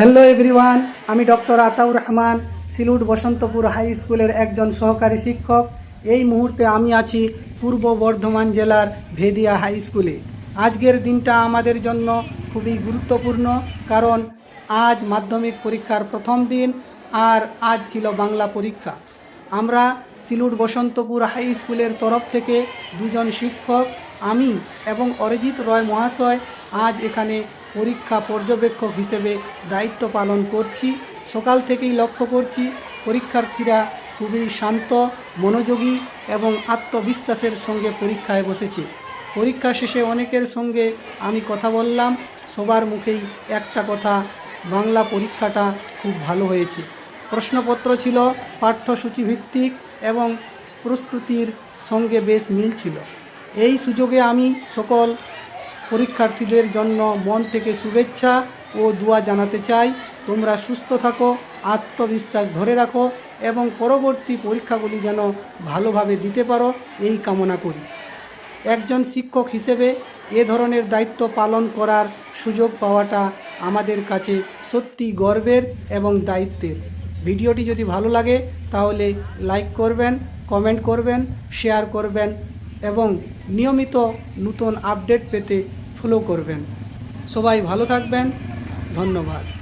Hello everyone, আমি doctor Ataur Rahman, Silut Basantapur high স্কুলের একজন সহকারী শিক্ষক। এই মুহূর্তে আমি আছি পূর্ব বর্ধমান জেলার ভেদিয়া হাই স্কুলে। আজকের দিনটা আমাদের জন্য খুবই গুরুত্বপূর্ণ, কারণ আজ মাধ্যমিক পরীক্ষার প্রথম দিন আর আজ ছিল বাংলা পরীক্ষা। আমরা সিলুট বসন্তপুর হাই স্কুলের তরফ থেকে দুজন শিক্ষক, আমি এবং অরিজিৎ রয় মহাশয় আজ এখানে পরীক্ষা পর্যবেক্ষক হিসেবে দায়িত্ব পালন করছি। সকাল থেকেই লক্ষ্য করছি, পরীক্ষার্থীরা খুবই শান্ত, মনোযোগী এবং আত্মবিশ্বাসের সঙ্গে পরীক্ষায় বসেছে। পরীক্ষা শেষে অনেকের সঙ্গে আমি কথা বললাম। সবার মুখেই একটা কথা, বাংলা পরীক্ষাটা খুব ভালো হয়েছে। প্রশ্নপত্র ছিল, পাঠ্যসূচি ভিত্তিক এবং প্রস্তুতির সঙ্গে বেশ মিল ছিল। এই সুযোগে আমি সকল পরীক্ষার্থীদের জন্য মন থেকে শুভেচ্ছা ও দোয়া জানাতে চাই। তোমরা সুস্থ থাকো, আত্মবিশ্বাস ধরে রাখো এবং পরবর্তী পরীক্ষাগুলি যেন ভালোভাবে দিতে পারো, এই কামনা করি। একজন শিক্ষক হিসেবে এ ধরনের দায়িত্ব পালন করার সুযোগ পাওয়াটা আমাদের কাছে সত্যি গর্বের এবং দায়িত্বের। ভিডিওটি যদি ভালো লাগে, তাহলে লাইক করবেন, কমেন্ট করবেন, শেয়ার করবেন এবং নিয়মিত নতুন আপডেট পেতে ফলো করবেন। সবাই ভালো থাকবেন। ধন্যবাদ।